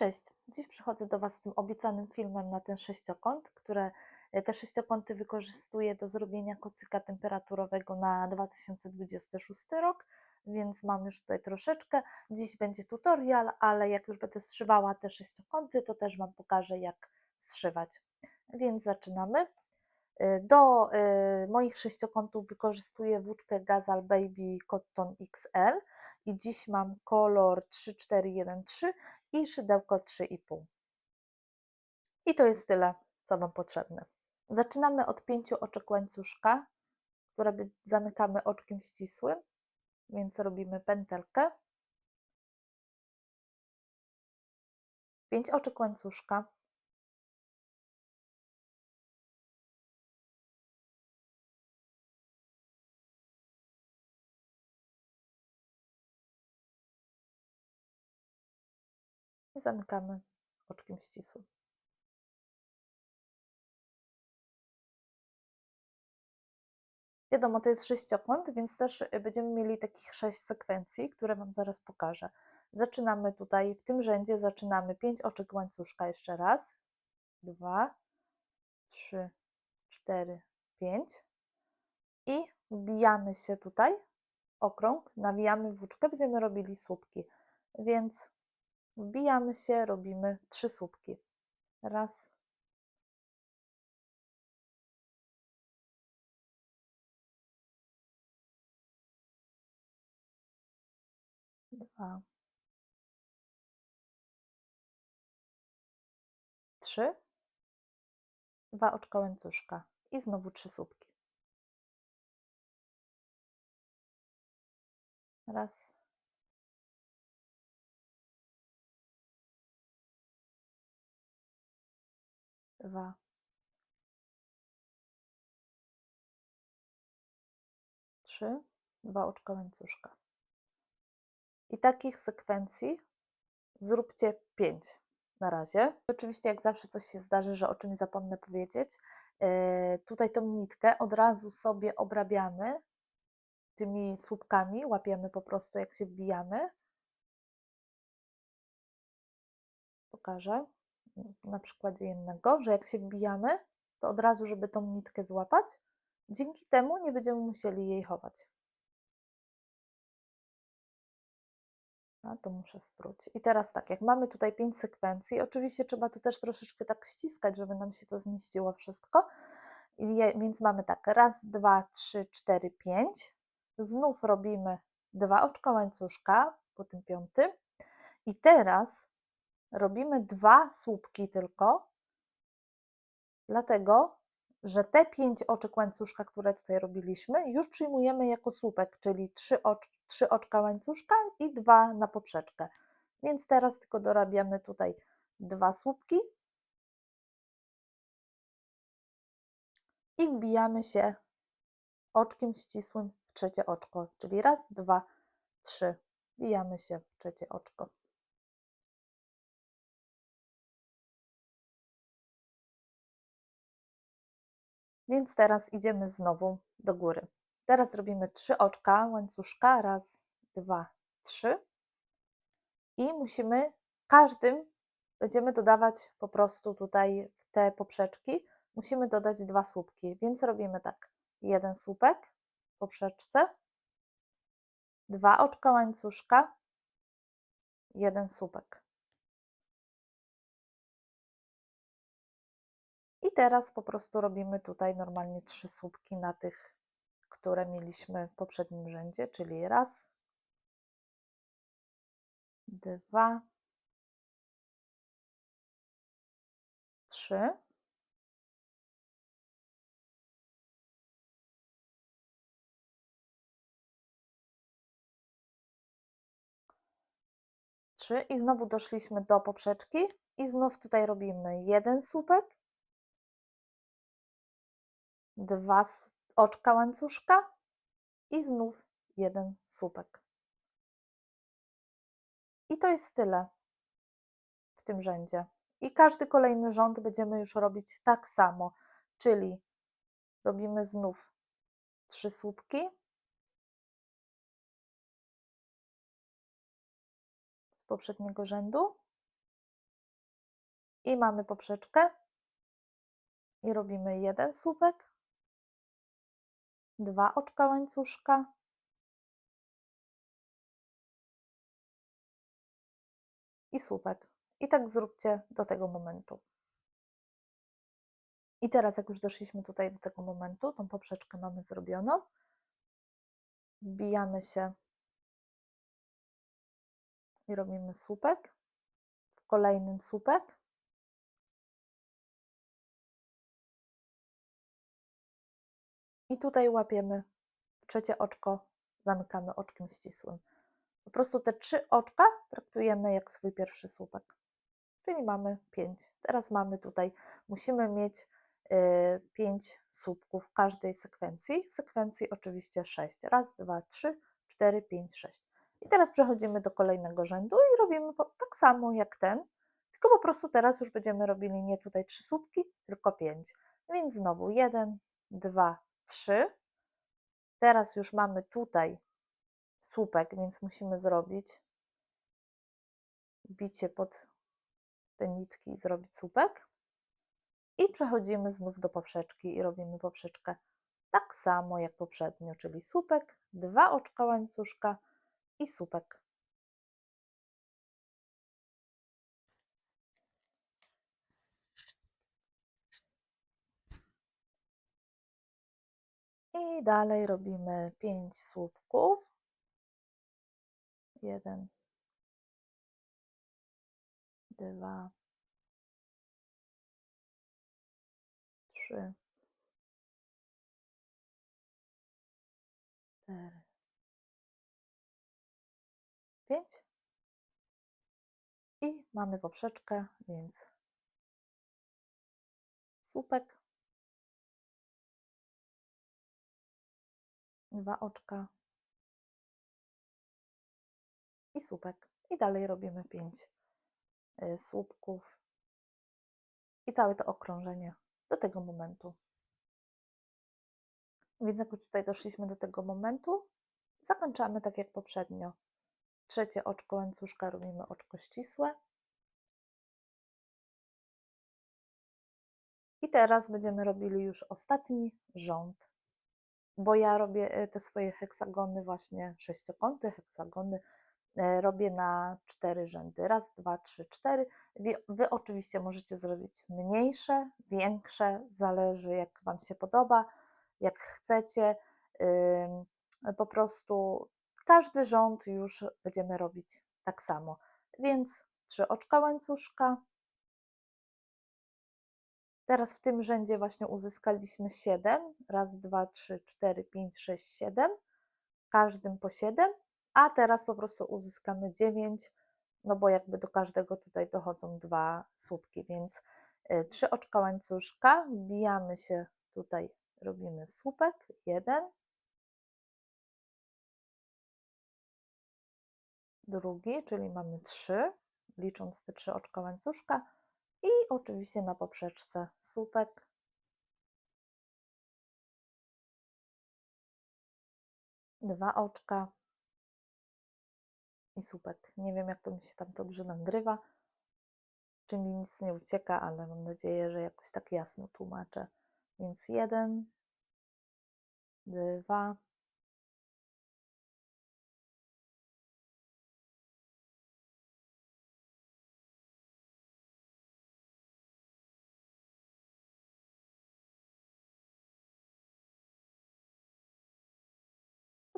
Cześć, dziś przychodzę do Was z tym obiecanym filmem na ten sześciokąt, które e, te sześciokąty wykorzystuję do zrobienia kocyka temperaturowego na 2026 rok, więc mam już tutaj troszeczkę. Dziś będzie tutorial, ale jak już będę zszywała te sześciokąty, to też Wam pokażę jak zszywać. Więc zaczynamy. E, Do e, moich sześciokątów wykorzystuję włóczkę Gazal Baby Cotton XL i dziś mam kolor 3413 i szydełko 3,5. I to jest tyle, co Wam potrzebne. Zaczynamy od pięciu oczek łańcuszka, które zamykamy oczkiem ścisłym, więc robimy pętelkę. Pięć oczek łańcuszka. I zamykamy oczkiem ścisłym. Wiadomo, to jest sześciokąt, więc też będziemy mieli takich sześć sekwencji, które Wam zaraz pokażę. Zaczynamy tutaj, w tym rzędzie zaczynamy 5 oczek łańcuszka jeszcze raz. 2, 3, 4, 5 i wbijamy się tutaj, okrąg, nawijamy włóczkę, będziemy robili słupki, więc wbijamy się, robimy trzy słupki. Raz, dwa, trzy, dwa oczka łańcuszka i znowu trzy słupki. Raz, dwa, trzy, dwa oczka łańcuszka. I takich sekwencji zróbcie pięć na razie. Oczywiście, jak zawsze coś się zdarzy, że o czymś zapomnę powiedzieć. Yy, tutaj tą nitkę od razu sobie obrabiamy tymi słupkami, łapiemy po prostu jak się wbijamy. Pokażę na przykładzie jednego, że jak się wbijamy, to od razu, żeby tą nitkę złapać, dzięki temu nie będziemy musieli jej chować. A to muszę spróć. I teraz tak, jak mamy tutaj pięć sekwencji, oczywiście trzeba to też troszeczkę tak ściskać, żeby nam się to zmieściło wszystko. I je, więc mamy tak, raz, dwa, trzy, cztery, pięć. Znów robimy dwa oczka łańcuszka po tym piątym. I teraz robimy dwa słupki tylko, dlatego, że te pięć oczek łańcuszka, które tutaj robiliśmy, już przyjmujemy jako słupek, czyli trzy, ocz, trzy oczka łańcuszka i dwa na poprzeczkę. Więc teraz tylko dorabiamy tutaj dwa słupki i wbijamy się oczkiem ścisłym w trzecie oczko, czyli raz, dwa, trzy. Wbijamy się w trzecie oczko. Więc teraz idziemy znowu do góry. Teraz zrobimy trzy oczka łańcuszka. Raz, dwa, trzy. I musimy każdym będziemy dodawać po prostu tutaj w te poprzeczki. Musimy dodać dwa słupki, więc robimy tak. Jeden słupek w poprzeczce, dwa oczka łańcuszka, jeden słupek. I teraz po prostu robimy tutaj normalnie trzy słupki na tych, które mieliśmy w poprzednim rzędzie, czyli raz, dwa, trzy. Trzy i znowu doszliśmy do poprzeczki i znów tutaj robimy jeden słupek dwa oczka łańcuszka i znów jeden słupek. I to jest tyle w tym rzędzie. I każdy kolejny rząd będziemy już robić tak samo, czyli robimy znów trzy słupki. Z poprzedniego rzędu. I mamy poprzeczkę. I robimy jeden słupek, dwa oczka łańcuszka, i słupek. I tak zróbcie do tego momentu. I teraz, jak już doszliśmy tutaj do tego momentu, tą poprzeczkę mamy zrobioną, wbijamy się i robimy słupek, w kolejnym słupek. I tutaj łapiemy trzecie oczko, zamykamy oczkiem ścisłym. Po prostu te trzy oczka traktujemy jak swój pierwszy słupek. Czyli mamy pięć. Teraz mamy tutaj, musimy mieć y, pięć słupków w każdej sekwencji. Sekwencji oczywiście sześć. Raz, dwa, trzy, cztery, pięć, sześć. I teraz przechodzimy do kolejnego rzędu i robimy tak samo jak ten, tylko po prostu teraz już będziemy robili nie tutaj trzy słupki, tylko pięć. Więc znowu jeden, dwa, trzy. Teraz już mamy tutaj słupek, więc musimy zrobić bicie pod te nitki i zrobić słupek. I przechodzimy znów do poprzeczki i robimy poprzeczkę tak samo jak poprzednio, czyli słupek, dwa oczka łańcuszka i słupek. I dalej robimy pięć słupków. Jeden, dwa, trzy, cztery, pięć. I mamy poprzeczkę, więc słupek, dwa oczka i słupek. I dalej robimy pięć y, słupków i całe to okrążenie do tego momentu. Więc jak już tutaj doszliśmy do tego momentu, zakończamy tak jak poprzednio. Trzecie oczko łańcuszka robimy oczko ścisłe. I teraz będziemy robili już ostatni rząd, bo ja robię y, te swoje heksagony, właśnie sześciokąty, heksagony, y, robię na cztery rzędy. Raz, dwa, trzy, cztery. Wy, wy oczywiście możecie zrobić mniejsze, większe, zależy jak Wam się podoba, jak chcecie. Po prostu każdy rząd już będziemy robić tak samo. Więc trzy oczka łańcuszka. Teraz w tym rzędzie właśnie uzyskaliśmy 7. Raz, dwa, trzy, cztery, pięć, sześć, siedem. Każdym po 7. A teraz po prostu uzyskamy 9, no bo jakby do każdego tutaj dochodzą dwa słupki, więc y, trzy oczka łańcuszka, wbijamy się tutaj, robimy słupek, jeden, drugi, czyli mamy 3, licząc te trzy oczka łańcuszka i oczywiście na poprzeczce słupek. Dwa oczka i słupek. Nie wiem, jak to mi się tam dobrze nagrywa, czy mi nic nie ucieka, ale mam nadzieję, że jakoś tak jasno tłumaczę. Więc jeden, dwa,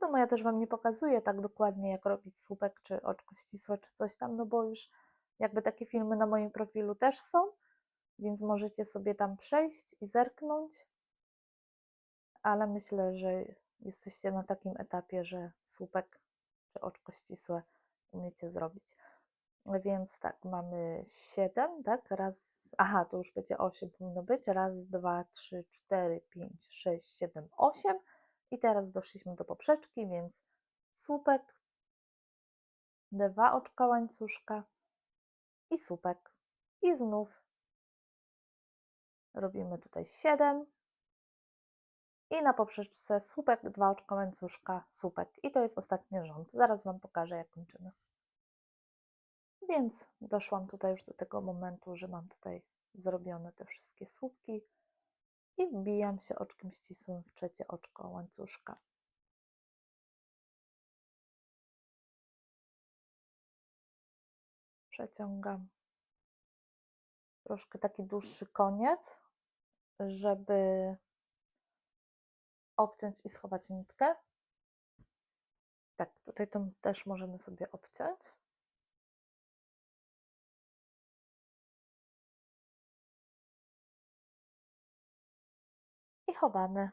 Wiadomo, ja też Wam nie pokazuję tak dokładnie, jak robić słupek, czy oczko ścisłe, czy coś tam, no bo już jakby takie filmy na moim profilu też są, więc możecie sobie tam przejść i zerknąć, ale myślę, że jesteście na takim etapie, że słupek czy oczko ścisłe umiecie zrobić. Więc tak, mamy 7, tak? Raz, aha, to już będzie 8 powinno być. Raz, dwa, trzy, cztery, pięć, sześć, siedem, osiem. I teraz doszliśmy do poprzeczki, więc słupek, dwa oczka łańcuszka i słupek. I znów robimy tutaj 7 i na poprzeczce słupek, dwa oczka łańcuszka, słupek. I to jest ostatni rząd. Zaraz Wam pokażę, jak kończymy. Więc doszłam tutaj już do tego momentu, że mam tutaj zrobione te wszystkie słupki i wbijam się oczkiem ścisłym w trzecie oczko łańcuszka. Przeciągam. Troszkę taki dłuższy koniec, żeby obciąć i schować nitkę. Tak, tutaj to też możemy sobie obciąć. I chowamy.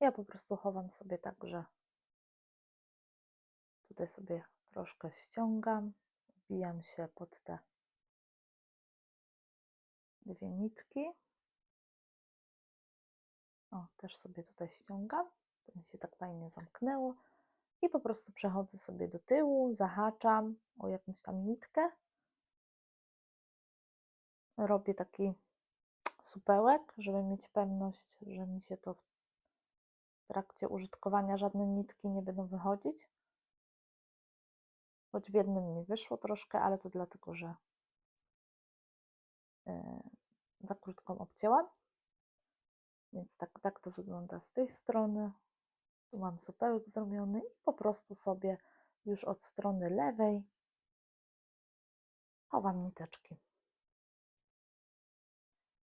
Ja po prostu chowam sobie tak, że tutaj sobie troszkę ściągam, wbijam się pod te dwie nitki. O, też sobie tutaj ściągam. To mi się tak fajnie zamknęło. I po prostu przechodzę sobie do tyłu, zahaczam o jakąś tam nitkę. Robię taki supełek, żeby mieć pewność, że mi się to w trakcie użytkowania żadne nitki nie będą wychodzić. Choć w jednym mi wyszło troszkę, ale to dlatego, że yy, za krótką obcięłam. Więc tak, tak to wygląda z tej strony. Tu mam supełek zrobiony i po prostu sobie już od strony lewej chowam niteczki.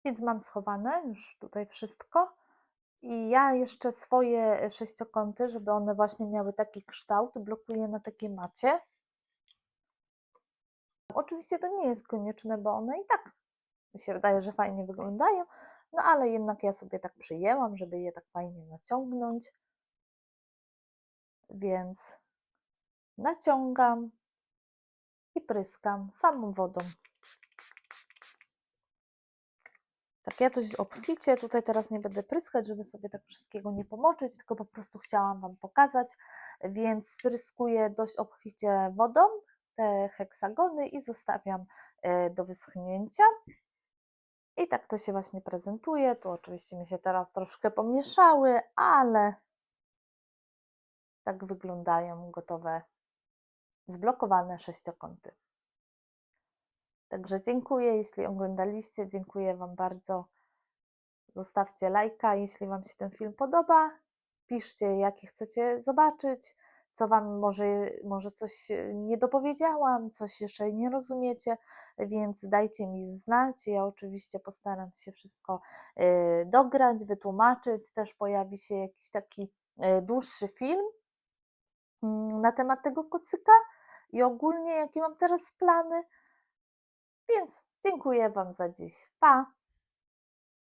Więc mam schowane już tutaj wszystko. I ja jeszcze swoje sześciokąty, żeby one właśnie miały taki kształt, blokuję na takiej macie. Oczywiście to nie jest konieczne, bo one i tak mi się wydaje, że fajnie wyglądają, no ale jednak ja sobie tak przyjęłam, żeby je tak fajnie naciągnąć. Więc naciągam i pryskam samą wodą. Tak, ja dość obficie, tutaj teraz nie będę pryskać, żeby sobie tak wszystkiego nie pomoczyć, tylko po prostu chciałam Wam pokazać, więc spryskuję dość obficie wodą te heksagony i zostawiam e, do wyschnięcia. I tak to się właśnie prezentuje. Tu oczywiście mi się teraz troszkę pomieszały, ale tak wyglądają gotowe, zblokowane sześciokąty. Także dziękuję, jeśli oglądaliście, dziękuję Wam bardzo. Zostawcie lajka, jeśli Wam się ten film podoba. Piszcie, jakie chcecie zobaczyć, co Wam może, może coś nie dopowiedziałam, coś jeszcze nie rozumiecie, więc dajcie mi znać. Ja oczywiście postaram się wszystko y, dograć, wytłumaczyć. Też pojawi się jakiś taki y, dłuższy film mm, na temat tego kocyka i ogólnie jakie mam teraz plany. Więc dziękuję Wam za dziś. Pa!